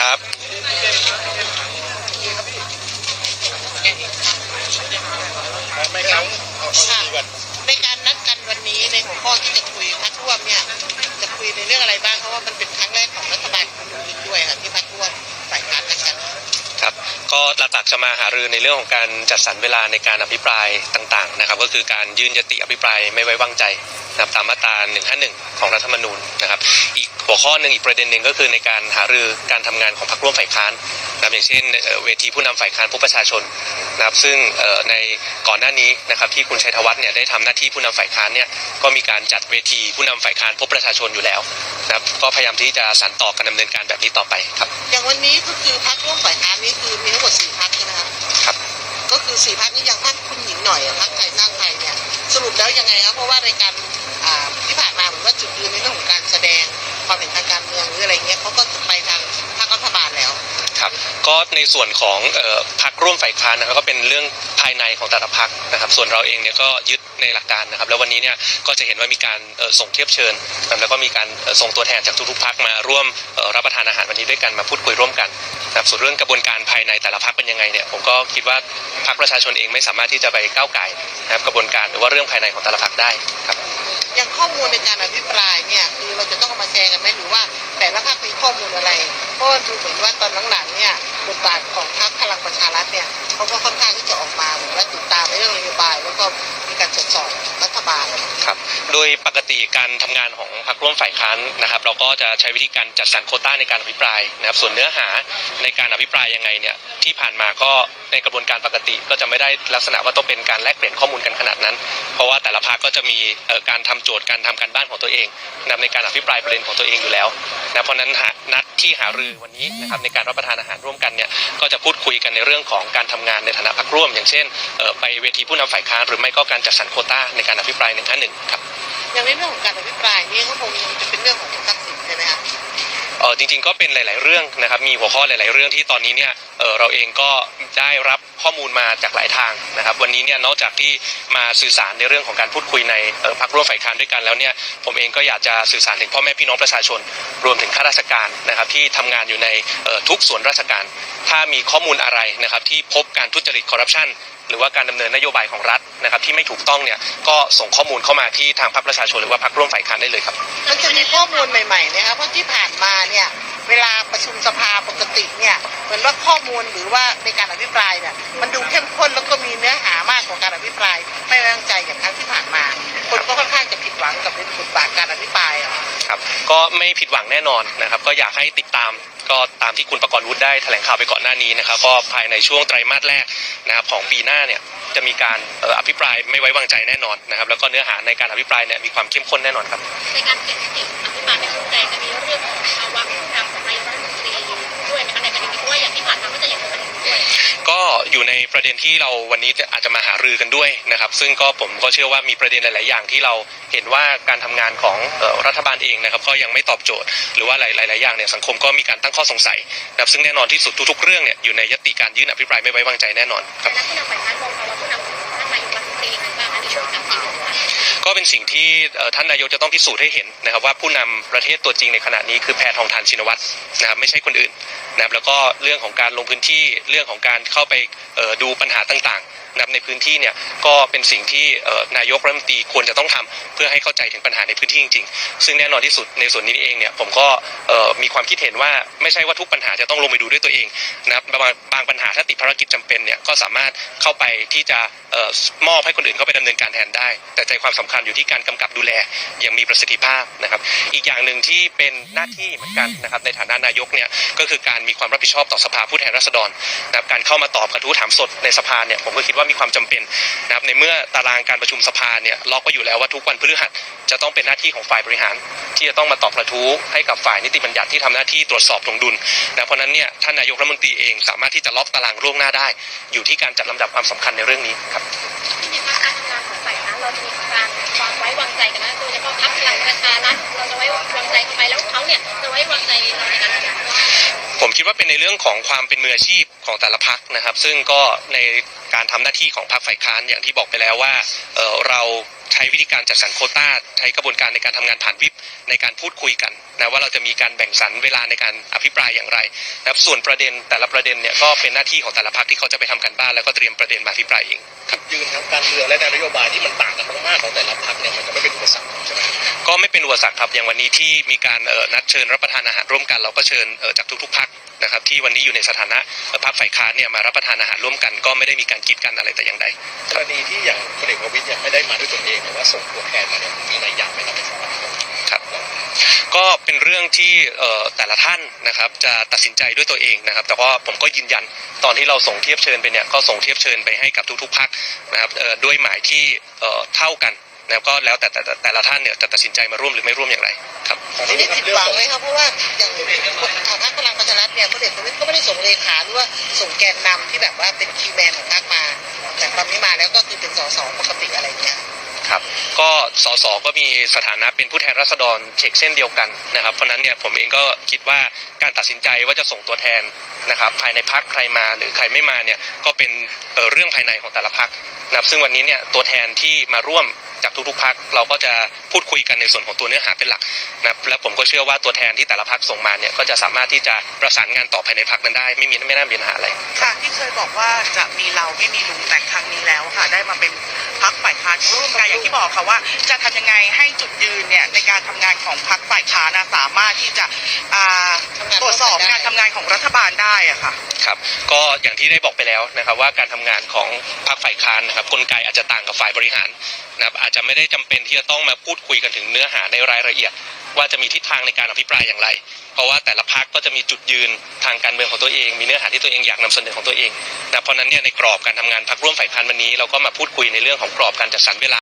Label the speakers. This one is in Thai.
Speaker 1: ครับ
Speaker 2: ไม่ครับในการนัดกันวันนี้ในหัวข้อที่จะคุยพักร่วมเนี่ยจะคุยในเรื่องอะไรบ้างเพราะว่ามันเป็นครั้งแรกของรัฐบาลคุณอนุทินด้วยค่ะที่พักร่วมฝ่ายค้านนัดกัน
Speaker 1: ครับก็หลักๆจะมาหารือในเรื่องของการจัดสรรเวลาในการอภิปรายต่างๆนะครับ ก็คือการยื่นยติอภิปรายไม่ไว้วางใจนะครับตามมาตรา151 ของรัฐธรรมนูญนะครับ อีก หัวข้อหนึ่งอีกประเด็นหนึ่งก็คือในการหารือการทำงานของพรรคร่วมฝ่ายค้านนะครับอย่างเช่นเอ่อเวทีผู้นำฝ่ายค้านพบประชาชนนะครับซึ่งเอ่อในก่อนหน้านี้นะครับที่คุณชัยธวัฒน์เนี่ยได้ทำหน้าที่ผู้นำฝ่ายค้านเนี่ยก็มีการจัดเวทีผู้นำฝ่ายค้านพบประชาชนอยู่แล้วนะครับก็พยายามที่จะสานต่อการดำเนินการแบบนี้ต่อไปครับ
Speaker 2: อย่างวันนี้ก็คือพักร่วมฝ่ายค้านนี่คือมีทั้งหมดสี่พักใช่ไหมคะ
Speaker 1: ครับ
Speaker 2: ก็คือสี่พักนี้ยังพักคุณหญิงหน่อยอะพักไทยสร้า ความเห็นทางการเมืองหรืออะไรเงี้ยเขาก็ไปทางพรรครัฐบาลแล้ว
Speaker 1: ครับก็ในส่วนของเอ่อพักร่วมฝ่ายค้านนะครับก็เป็นเรื่องภายในของแต่ละพักนะครับ ส่วนเราเองเนี่ยก็ยึดในหลักการนะครับ แล้ววันนี้เนี่ยก็จะเห็นว่ามีการส่งเทียบเชิญ แล้วก็มีการส่งตัวแทนจากทุกๆพักมาร่วมรับประทานอาหารวันนี้ด้วยกันมาพูดคุยร่วมกันนะครับส่วนเรื่องกระบวนการภายในแต่ละพักเป็นยังไงเนี่ยผมก็คิดว่าพักประชาชนเองไม่สามารถที่จะไปก้าวไก่นะครับกระบวนการหรือว่าเรื่องภายในของแต่ละพักได้ครับ
Speaker 2: ย่างข้อมูลในการอภิปรายเนี่ยคือเราจะต้องมาแชร์กันไหมหรือว่า แต่ละพรรคมีข้อมูลอะไรเพราะดูเหมือนว่าตอนหลังๆเนี่ยบทบาทของพรรคพลังประชารัฐเนี่ยเขาก็ค่อนข้างที่จะออกมาเหมือนว่าติดตามในเรื่องนโยบายแล้วก็มีการตรวจสอบรัฐบาล
Speaker 1: ครับ โดยปกติการทำงานของพรรคร่วมฝ่ายค้านนะครับ เราก็จะใช้วิธีการจัดสรรโคต้าในการอภิปรายนะครับ ส่วนเนื้อหาในการอภิปรายยังไงเนี่ยที่ผ่านมาก็ในกระบวนการปกติก็จะไม่ได้ลักษณะว่าต้องเป็นการแลกเปลี่ยนข้อมูลกันขนาดนั้น เพราะว่าแต่ละพรรคก็จะมีการทำโจทย์การทำการบ้านของตัวเองนะครับในการอภิปรายประเด็นของตัวเองอยู่แล้ว นะเพราะฉะนั้นหานัดที่หารือวันนี้นะครับในการรับประทานอาหารร่วมกันเนี่ยก็จะพูดคุยกันในเรื่องของการทำงานในฐานะพรรคร่วม อย่างเช่นเอ่อไปเวทีผู้นำฝ่ายค้านหรือไม่ก็การจัดสรรโควต้าในการอภิปรายหนึ่งท่านหนึ่งครับ
Speaker 2: อย่างในเรื่องของการอภิปรายนี่ก็คงจะเป็นเรื่องของคุณทักษิณใช่ไหมคะ
Speaker 1: เออจริงๆก็เป็นหลาย ๆ เรื่องนะครับมีหัวข้อหลาย ๆ เรื่องที่ตอนนี้เนี่ยเออเราเองก็ได้รับ ข้อมูลมาจากหลายทางนะครับ วันนี้เนี่ยนอกจากที่มาสื่อสารในเรื่องของการพูดคุยในออพักร่วมฝ่ายค้านด้วยกันแล้วเนี่ยผมเองก็อยากจะสื่อสารถึงพ่อแม่พี่น้องประชาชน รวมถึงข้าราชการนะครับที่ทำงานอยู่ในออทุกส่วนราชการ ถ้ามีข้อมูลอะไรนะครับที่พบการทุจริตคอร์รัปชันหรือว่าการดำเนินนโยบายของรัฐนะครับที่ไม่ถูกต้องเนี่ยก็ส่งข้อมูลเข้ามาที่ทางพรรคประชาชนหรือว่าพรรคร่วมฝ่ายค้านได้เลยครับ
Speaker 2: มันจะมีข้อมูลใหม่ๆนะครับเพราะที่ผ่านมาเนี่ย เวลาประชุมสภาปกติเนี่ยเหมือนว่าข้อมูลหรือว่าในการอภิปรายเนี่ยมันดูเข้มข้นแล้วก็มีเนื้อหามากกว่าการอภิปราย ไม่ไว้วางใจอย่างครั้งที่ผ่านมา คนก็ค่อนข้างจะผิดหวังกับในบทบาทการอภิปรายอะ
Speaker 1: ครับก็ไม่ผิดหวังแน่นอนนะครับ ก็อยากให้ติดตามก็ตามที่คุณประกรณ์วุฒิได้แถลงข่าวไปก่อนหน้านี้นะครับ ก็ภายในช่วงไตรมาสแรกนะครับของปีหน้าเนี่ยจะมีการเอ่ออภิปรายไม่ไว้วางใจแน่นอนนะครับ แล้วก็เนื้อหาในการอภิปรายเนี่ยมีความเข้มข้นแน่นอนครับ
Speaker 3: ในการเขียนมติอภิปรายไม่ไว้วางใจ อยู่ในประเด็นที่เรา
Speaker 1: วันนี้จะอาจจะมาหารือกันด้วยนะครับ ซึ่งก็ผมก็เชื่อว่ามีประเด็นหลาย ๆ อย่างที่เราเห็นว่าการทำงานของออรัฐบาลเองนะครับก็ยังไม่ตอบโจทย์ หรือว่าหลาย ๆ อย่างเนี่ยสังคมก็มีการตั้งข้อสงสัยนะครับซึ่งแน่นอนที่สุดทุก ๆ เรื่องเนี่ยอยู่ในยติการยื่นอภิปรายไม่ไว้วางใจแน่นอนครับ
Speaker 3: ก็เป็
Speaker 1: นสิ่งที่ท่านนายกจะต้องพิสูจน์ให้เห็นนะครับว่าผู้นำประเทศตัวจริงในขณะนี้คือแพทองทานชินวัตรนะครับไม่ใช่คนอื่นนะครับแล้วก็เรื่องของการลงพื้นที่เรื่องของการเข้าไปดูปัญหาต่าง นะครับในพื้นที่เนี่ยก็เป็นสิ่งที่นายกรัฐมนตรีควรจะต้องทำเพื่อให้เข้าใจถึงปัญหาในพื้นที่จริงๆ ซึ่งแน่นอนที่สุดในส่วนนี้เองเนี่ยผมก็มีความคิดเห็นว่าไม่ใช่ว่าทุกปัญหาจะต้องลงไปดูด้วยตัวเองนะครับบางบางปัญหาถ้าติดภารกิจจำเป็นเนี่ยก็สามารถเข้าไปที่จะออมอบให้คนอื่นเข้าไปดำเนินการแทนได้ แต่ใจความสำคัญอยู่ที่การกำกับดูแลอย่างมีประสิทธิภาพนะครับอีกอย่างหนึ่งที่เป็นหน้าที่เหมือนกันนะครับในฐานะนายกเนี่ยก็คือการมีความรับผิดชอบต่อสภาผู้แทนราษฎรนะครับการเข้ามาตอบกระทู้ถามสดในสภาเนี่ยผมก็คิดว่าว่ามีความจำเป็นนะครับในเมื่อตารางการประชุมสภาเนี่ยล็อกไว้อยู่แล้วว่าทุกวันพฤหัสจะต้องเป็นหน้าที่ของฝ่ายบริหาร ที่จะต้องมาตอบกระทู้ให้กับฝ่ายนิติบัญญัติที่ทำหน้าที่ตรวจสอบถวงดุลนะเพราะนั้นเนี่ยท่านนายกรัฐมนตรีเองสามารถที่จะล็อกตารางล่วงหน้าได้ อยู่ที่การจัดลำดับความสำคัญในเรื่องนี้ครับ
Speaker 3: ทีนี้ว่าการทำงานของฝ่ายค้านเราจะมีการความไว้วางใจกันนะโดยเฉพาะพรรคพลังประชารัฐเราจะไว้วางใจเข้าไปแล้วเขาเนี่ยจะไว้วางใจเราในการทำงานว่า
Speaker 1: ผมคิดว่าเป็นในเรื่องของความเป็นมืออาชีพของแต่ละพักนะครับ ซึ่งก็ในการทำหน้าที่ของพรรคฝ่ายค้านอย่างที่บอกไปแล้วว่าเเราใช้วิธีการจัดสรรโคต้า ใช้กระบวนการในการทำงานผ่านวิปในการพูดคุยกันนะว่าเราจะมีการแบ่งสรรเวลาในการอภิปรายอย่างไรนะครับส่วนประเด็นแต่ละประเด็นเนี่ยก็เป็นหน้าที่ของแต่ละพรรคที่เขาจะไปทำกันบ้านแล้วก็เตรียมประเด็นมาอภิปรายเอง
Speaker 4: จุดยืนทางการเมืองและนนโยบายที่มันต่างกันมากๆของแต่ละพรรคเนี่ยมันจะไม่เป็นอุปสรรคใช่ไหม
Speaker 1: ก็ไม่เป็นอุปสรรคครับอย่างวันนี้ที่มีการเอ่อนัดเชิญรับประทานอาหารร่วมกัน เราก็เชิญเอ่อจากทุกๆพักนะครับที่วันนี้อยู่ในสถานะเอ่อพรรคฝ่ายค้านเนี่ยมารับประทานอาหารร่วมกัน ก็ไม่ได้มีการกีดกันอะไรแต่อย่างใด
Speaker 4: กรณีที่อย่างพลเอกประวิตยเนี่ยไม่ได้มาด้วยตนเองแต่ว่าส่งตัวแทนมาเนี่ยมีนัยยะไหมครับในสำหรับ
Speaker 1: ครับก็เป็นเรื่องที่เอ่อแต่ละท่านนะครับจะตัดสินใจด้วยตัวเองนะครับ แต่ว่าผมก็ยืนยันตอนที่เราส่งเทียบเชิญไปเนี่ยก็ส่งเทียบเชิญไปให้กับทุกๆพักนะครับเอ่อด้วยหมายที่เอ่อเท่ากัน นะครับก็แล้วแต่แต่แต่แต่ละท่านเนี่ยจะตัดสินใจมาร่วมหรือไม่ร่วมอย่างไรครับ
Speaker 2: ทีนี้ผิดหวังไหมครับเพราะว่าอย่างทางพรรคพลังประชารัฐเนี่ยพลเอกประวิตยก็ไม่ได้ส่งเลขาหรือว่าส่งแกนนำที่แบบว่าเป็นคีย์แมนของพรรคมา แต่ตอนนี้มาแล้วก็คือเป็นสสปกติอะไรเงี้ย
Speaker 1: ครับก็สสก็มีสถานะเป็นผู้แทนราษฎรเช็คเส้นเดียวกันนะครับ เพราะฉะนั้นเนี่ยผมเองก็คิดว่าการตัดสินใจว่าจะส่งตัวแทนนะครับภายในพักใครมาหรือใครไม่มาเนี่ยก็เป็นเเรื่องภายในของแต่ละพักนะครับซึ่งวันนี้เนี่ยตัวแทนที่มาร่วมจากทุกๆพักเราก็จะพูดคุยกันในส่วนของตัวเนื้อหาเป็นหลักนะครับและผมก็เชื่อว่าตัวแทนที่แต่ละพักส่งมาเนี่ยก็จะสามารถที่จะประสานงานต่อภายในพักนั้นได้ ไม่มีไม่น่ามีปัญหาอะไร
Speaker 5: ค่ะที่เคยบอกว่าจะมีเราไม่มีลุงแต่ครั้งนี้แล้วค่ะได้มาเป็นพักฝ่ายค้านร่วมกันอย่างที่บอกค่ะว่า จะทำยังไงให้จุดยืนเนี่ยในการทำงานของพักฝ่ายค้านสามารถที่จะ ตรวจสอบ
Speaker 2: กา
Speaker 5: รทำงานของรัฐบาลได้อะค่ะ
Speaker 1: ครับก็อย่างที่ได้บอกไปแล้วนะครับว่าการทำงานของพรรคฝ่ายค้านนะครับกลไกอาจจะต่างกับฝ่ายบริหารนะครับอาจจะไม่ได้จำเป็นที่จะต้องมาพูดคุยกันถึงเนื้อหาในรายละเอียด ว่าจะมีทิศทางในการอภิปรายอย่างไร เพราะว่าแต่ละพรรคก็จะมีจุดยืนทางการเมืองของตัวเอง มีเนื้อหาที่ตัวเองอยากนำเสนอของตัวเองนะเพราะนั้นเนี่ยในกรอบการทำงานพรรคร่วมฝ่ายค้านวันนี้เราก็มาพูดคุยในเรื่องของกรอบการจัดสรรเวลา